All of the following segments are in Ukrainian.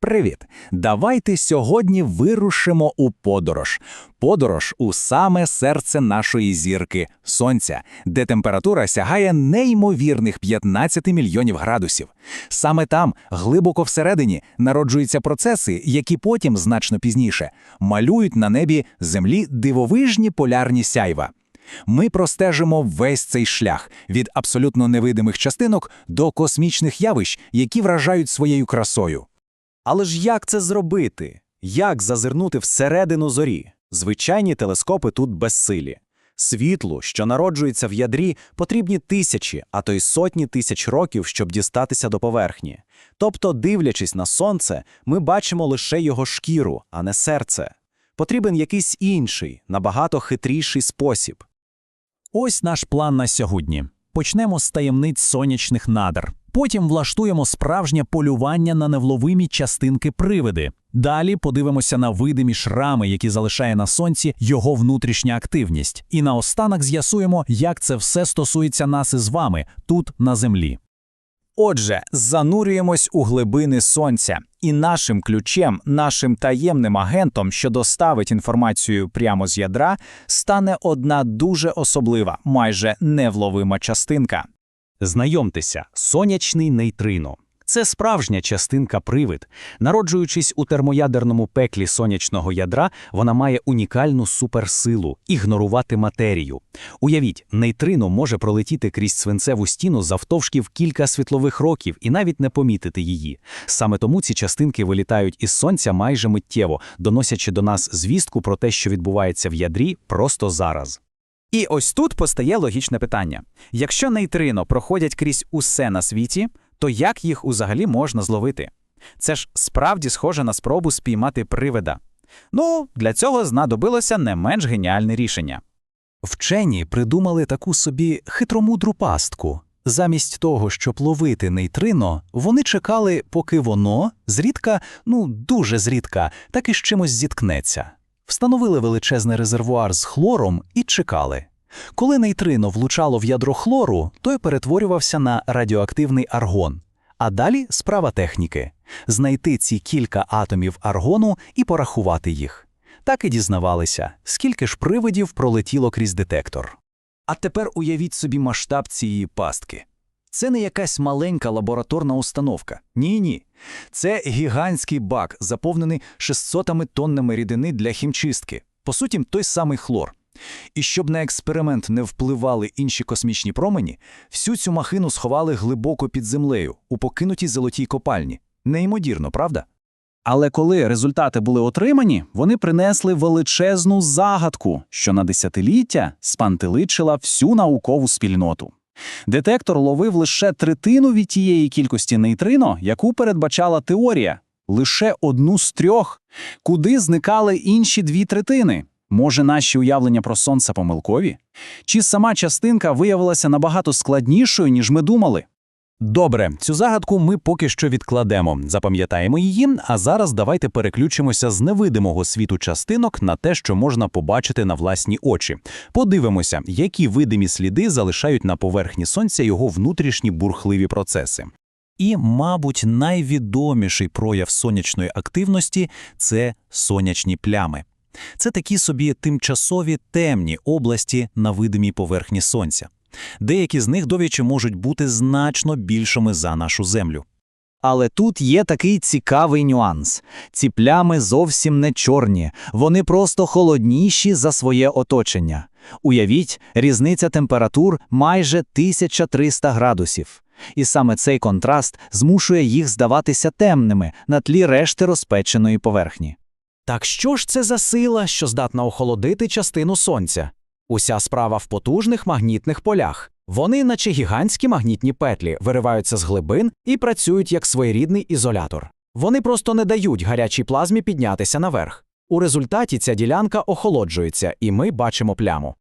Привіт! Давайте сьогодні вирушимо у подорож. Подорож у саме серце нашої зірки Сонця, де температура сягає неймовірних 15 мільйонів градусів. Саме там, глибоко всередині, народжуються процеси, які потім, значно пізніше, малюють на небі землі дивовижні полярні сяйва. Ми простежимо весь цей шлях від абсолютно невидимих частинок до космічних явищ, які вражають своєю красою. Але ж як це зробити? Як зазирнути всередину зорі? Звичайні телескопи тут безсилі. Світлу, що народжується в ядрі, потрібні тисячі, а то й сотні тисяч років, щоб дістатися до поверхні. Тобто, дивлячись на сонце, ми бачимо лише його шкіру, а не серце. Потрібен якийсь інший, набагато хитріший спосіб. Ось наш план на сьогодні. Почнемо з таємниць сонячних надр. Потім влаштуємо справжнє полювання на невловимі частинки привиди. Далі подивимося на видимі шрами, які залишає на сонці його внутрішня активність. І наостанок з'ясуємо, як це все стосується нас із вами тут на землі. Отже, занурюємось у глибини сонця, і нашим ключем, нашим таємним агентом, що доставить інформацію прямо з ядра, стане одна дуже особлива, майже невловима частинка. Знайомтеся, сонячний нейтрино. Це справжня частинка привид. Народжуючись у термоядерному пеклі сонячного ядра, вона має унікальну суперсилу ігнорувати матерію. Уявіть, нейтрино може пролетіти крізь свинцеву стіну завтовшки в кілька світлових років і навіть не помітити її. Саме тому ці частинки вилітають із сонця майже миттєво, доносячи до нас звістку про те, що відбувається в ядрі просто зараз. І ось тут постає логічне питання: якщо нейтрино проходять крізь усе на світі, то як їх взагалі можна зловити? Це ж справді схоже на спробу спіймати привида. Ну, для цього знадобилося не менш геніальне рішення. Вчені придумали таку собі хитромудру пастку. Замість того, щоб ловити нейтрино, вони чекали, поки воно зрідка, ну дуже зрідка, так і з чимось зіткнеться. Встановили величезний резервуар з хлором і чекали. Коли нейтрино влучало в ядро хлору, той перетворювався на радіоактивний аргон. А далі справа техніки знайти ці кілька атомів аргону і порахувати їх. Так і дізнавалися, скільки ж привидів пролетіло крізь детектор. А тепер уявіть собі масштаб цієї пастки. Це не якась маленька лабораторна установка. Ні, ні. Це гігантський бак, заповнений 600 тоннами рідини для хімчистки. По суті, той самий хлор. І щоб на експеримент не впливали інші космічні промені, всю цю махину сховали глибоко під землею, у покинутій золотій копальні. Неймовірно, правда? Але коли результати були отримані, вони принесли величезну загадку, що на десятиліття спантеличила всю наукову спільноту. Детектор ловив лише третину від тієї кількості нейтрино, яку передбачала теорія, лише одну з трьох, куди зникали інші дві третини. Може, наші уявлення про сонце помилкові? Чи сама частинка виявилася набагато складнішою, ніж ми думали? Добре, цю загадку ми поки що відкладемо, запам'ятаємо її, а зараз давайте переключимося з невидимого світу частинок на те, що можна побачити на власні очі. Подивимося, які видимі сліди залишають на поверхні сонця його внутрішні бурхливі процеси. І, мабуть, найвідоміший прояв сонячної активності це сонячні плями. Це такі собі тимчасові темні області на видимій поверхні сонця. Деякі з них, до речі, можуть бути значно більшими за нашу землю. Але тут є такий цікавий нюанс: ці плями зовсім не чорні, вони просто холодніші за своє оточення. Уявіть, різниця температур майже 1300 градусів. І саме цей контраст змушує їх здаватися темними на тлі решти розпеченої поверхні. Так що ж це за сила, що здатна охолодити частину сонця? Уся справа в потужних магнітних полях. Вони, наче гігантські магнітні петлі, вириваються з глибин і працюють як своєрідний ізолятор. Вони просто не дають гарячій плазмі піднятися наверх. У результаті ця ділянка охолоджується, і ми бачимо пляму.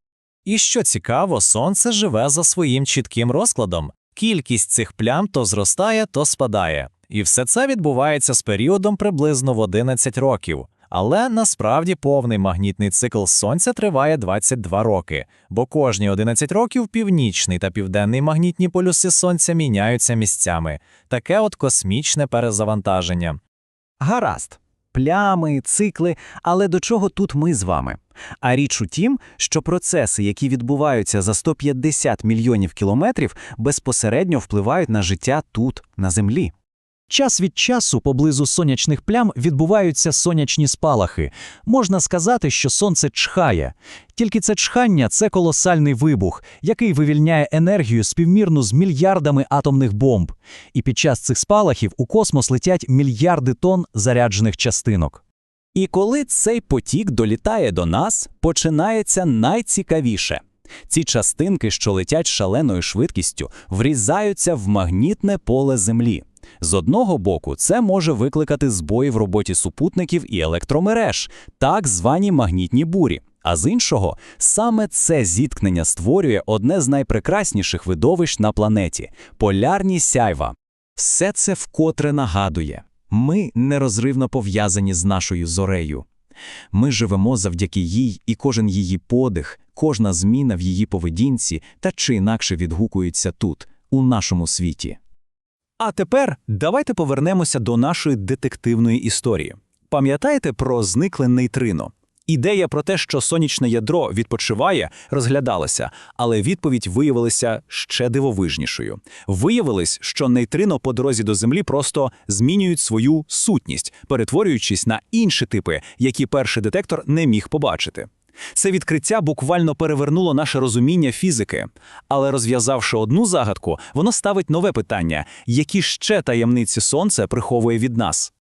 І що цікаво, сонце живе за своїм чітким розкладом. Кількість цих плям то зростає, то спадає. І все це відбувається з періодом приблизно в 11 років. Але насправді повний магнітний цикл сонця триває 22 роки, бо кожні 11 років північний та південний магнітні полюси сонця міняються місцями. Таке от космічне перезавантаження. Гаразд. Плями, цикли, але до чого тут ми з вами? А річ у тім, що процеси, які відбуваються за 150 мільйонів кілометрів, безпосередньо впливають на життя тут, на Землі. Час від часу поблизу сонячних плям відбуваються сонячні спалахи. Можна сказати, що сонце чхає. Тільки це чхання це колосальний вибух, який вивільняє енергію співмірну з мільярдами атомних бомб. І під час цих спалахів у космос летять мільярди тонн заряджених частинок. І коли цей потік долітає до нас, починається найцікавіше. Ці частинки, що летять шаленою швидкістю, врізаються в магнітне поле Землі. З одного боку, це може викликати збої в роботі супутників і електромереж, так звані магнітні бурі. А з іншого, саме це зіткнення створює одне з найпрекрасніших видовищ на планеті полярні сяйва. Все це вкотре нагадує. Ми нерозривно пов'язані з нашою зорею. Ми живемо завдяки їй, і кожен її подих, кожна зміна в її поведінці та чи інакше відгукується тут, у нашому світі. А тепер давайте повернемося до нашої детективної історії. Пам'ятаєте про зникле нейтрино? Ідея про те, що сонячне ядро відпочиває, розглядалася, але відповідь виявилася ще дивовижнішою. Виявилось, що нейтрино по дорозі до Землі просто змінюють свою сутність, перетворюючись на інші типи, які перший детектор не міг побачити. Це відкриття буквально перевернуло наше розуміння фізики. Але розв'язавши одну загадку, воно ставить нове питання: які ще таємниці сонце приховує від нас?